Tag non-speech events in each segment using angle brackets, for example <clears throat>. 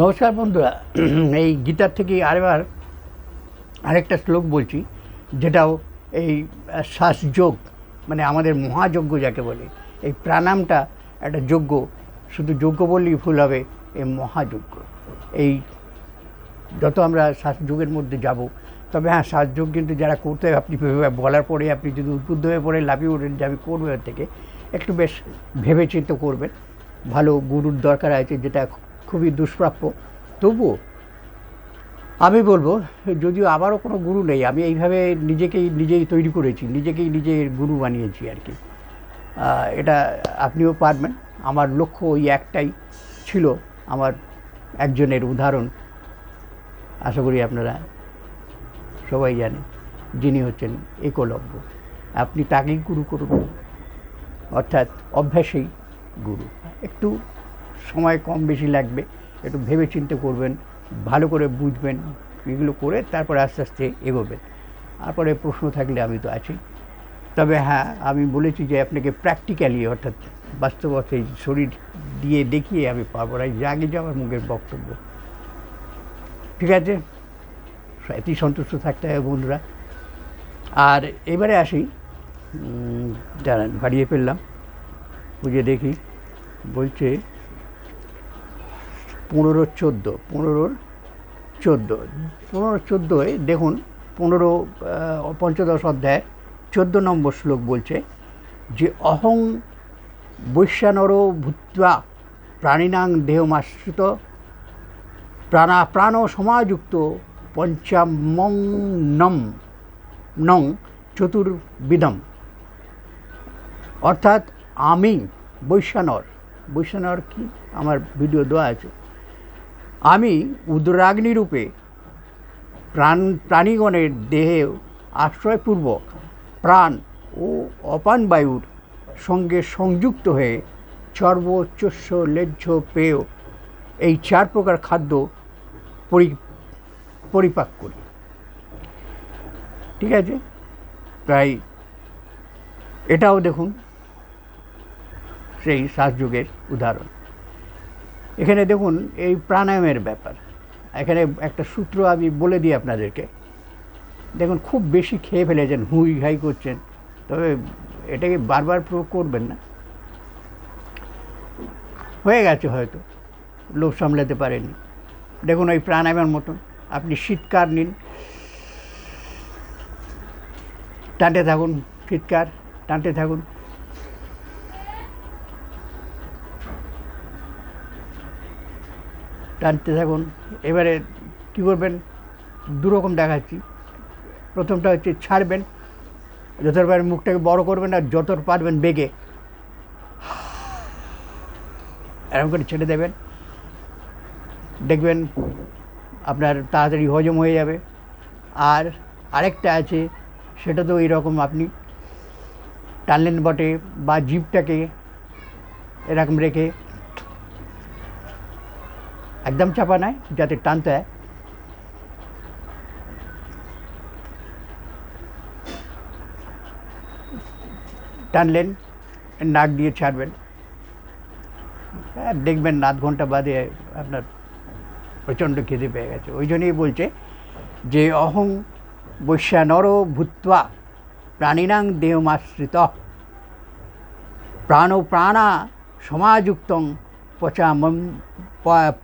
নমস্কার বন্ধুরা, <clears throat> এই গীতার থেকে আরেবার আরেকটা শ্লোক বলছি, যেটাও এই শ্বাসযোগ মানে আমাদের মহাযজ্ঞ যাকে বলে, এই প্রাণায়ামটা একটা যজ্ঞ, শুধু যজ্ঞ বললেই ভুল হবে, এই মহাযজ্ঞ। এই যত আমরা শ্বাসযোগের মধ্যে যাব, তবে হ্যাঁ শ্বাসযোগ কিন্তু যারা করতে হবে, আপনি বলার পরে আপনি যদি উদ্বুদ্ধ হয়ে পড়ে, লাফিয়ে ওঠেন যে আমি করব থেকে, একটু বেশ ভেবে চিন্তে করবেন। ভালো গুরুর দরকার আছে, যেটা খুবই দুষ্প্রাপ্য। তবুও আমি বলব, যদিও আমারও কোনো গুরু নেই, আমি এইভাবে নিজেকেই নিজেই তৈরি করেছি, নিজেকেই নিজের গুরু বানিয়েছি আর কি। এটা আপনিও পারবেন। আমার লক্ষ্য ওই একটাই ছিল আমার একজনের উদাহরণ। আশা করি আপনারা সবাই জানেন, যিনি হচ্ছেন একলব্য। আপনি তাকেই গুরু করুন, অর্থাৎ অভ্যাসেই গুরু। একটু সময় কম বেশি লাগবে, একটু ভেবে চিন্তে করবেন, ভালো করে বুঝবেন, এগুলো করে তারপরে আস্তে আস্তে এগোবেন। তারপরে প্রশ্ন থাকলে আমি তো আছি। তবে হ্যাঁ আমি বলেছি যে আপনাকে প্র্যাকটিক্যালি অর্থাৎ বাস্তবতে শরীর দিয়ে দেখিয়ে আমি পারব না যে আগে যে আমার মুখের বক্তব্য। ঠিক আছে? এতেই সন্তুষ্ট থাকতে হবে বন্ধুরা। আর এবারে আসি দাঁড়ান, বাড়িয়ে ফেললাম। বুঝে দেখি, বলছে পনেরো চোদ্দ পনেরোর চোদ্দ, পনেরো চোদ্দোয় দেখুন, পনেরো পঞ্চদশ অধ্যায়, চোদ্দ নম্বর শ্লোক বলছে, যে অহং বৈশ্যানর ভূত্বা প্রাণিনাং দেহমাশ্রিত, প্রাণা প্রাণ সমাযুক্ত পঞ্চামং নম, নং চতুর্বিধম। অর্থাৎ আমি বৈশ্যানর বৈশ্যানর কি? আমার ভিডিও দেওয়া আছে। আমি উদ্রাগ্নি রূপে প্রাণ, প্রাণীগণের দেহে আশ্রয়পূর্বক প্রাণ ও অপান বায়ুর সঙ্গে সংযুক্ত হয়ে চর্ব চস্য লেজ্জ পেয় এই চার প্রকার খাদ্য পরি, পরিপাক করি। ঠিক আছে? তাই এটাও দেখুন, সেই শ্বাসযুগের উদাহরণ। এখানে দেখুন, এই প্রাণায়ামের ব্যাপার। এখানে একটা সূত্র আমি বলে দিই আপনাদেরকে। দেখুন, খুব বেশি খেয়ে ফেলেছেন, হুই হাই করছেন। তবে এটাকে বারবার প্রয়োগ করবেন না। হয়ে গেছে হয়তো, লোভ সামলাতে পারেননি। দেখুন, ওই প্রাণায়ামের মতন, আপনি শীতকার নিন। টানতে থাকুন, শীতকার, টানতে থাকুন। টানতে থাকুন। এবারে কী করবেন? দুরকম দেখাচ্ছি। প্রথমটা হচ্ছে ছাড়বেন, যতটা পারবেন মুখটাকে বড় করবেন আর যত পারবেন বেগে। এরকম করে ছেড়ে দেবেন। দেখবেন আপনার তাড়াতাড়ি হজম হয়ে যাবে। আর আরেকটা আছে, সেটা তো এইরকম আপনি টানলেন বটে বা জিভটাকে এরকম রেখে একদম চাপা নয় যাতে টানতে হয়। টানলেন, নাক দিয়ে ছাড়বেন। আর দেখবেন আধ ঘণ্টা বাদে আপনার প্রচণ্ড খিদে পেয়ে গেছে। ওই জন্যই বলছে যে, অহং বৈশ্যা বৈশ্যানর ভূত্বা প্রাণিনাং দেহমাশ্রিত। প্রাণ প্রাণা সমাযুক্তং পচামন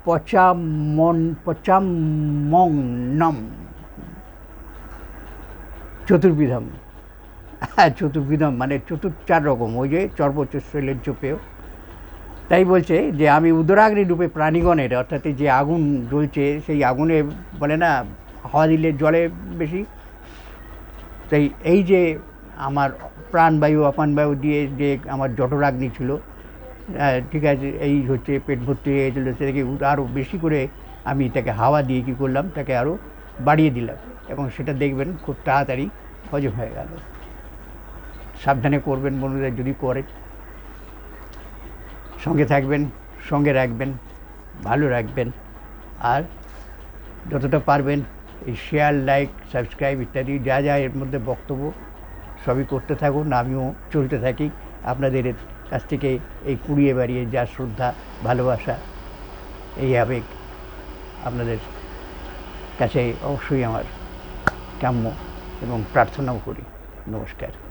পচামন পচামং নম চতুর্বিধম। হ্যাঁ চতুর্বিধম মানে চতুর চার রকম, ওই যে চর্বচৈলের চোপেও। তাই বলছে যে আমি উদরাগ্নি রূপে প্রাণীগণের, অর্থাৎ যে আগুন জ্বলছে, সেই আগুনে বলে না, হাওয়া দিলে জলে বেশি। তাই এই যে আমার প্রাণবায়ু, অপানবায়ু দিয়ে যে আমার জঠরাগ্নি ছিল ঠিক আছে, এই হচ্ছে পেট ভর্তি হয়ে গেছিল, সেটাকে আরও বেশি করে আমি তাকে হাওয়া দিয়ে কী করলাম, তাকে আরও বাড়িয়ে দিলাম। এবং সেটা দেখবেন খুব তাড়াতাড়ি হজম হয়ে গেল। সাবধানে করবেন বন্ধুরা, যদি করেন। সঙ্গে থাকবেন, সঙ্গে রাখবেন, ভালো রাখবেন। আর যতটা পারবেন এই শেয়ার লাইক সাবস্ক্রাইব ইত্যাদি, যা যা এর মধ্যে বক্তব্য, সবই করতে থাকুন। আমিও চলতে থাকি। আপনাদের কাছ থেকে এই কুড়িয়ে বাড়িয়ে যা শ্রদ্ধা, ভালোবাসা, এই আবেগ আপনাদের কাছে অবশ্যই আমার কাম্য এবং প্রার্থনাও করি। নমস্কার।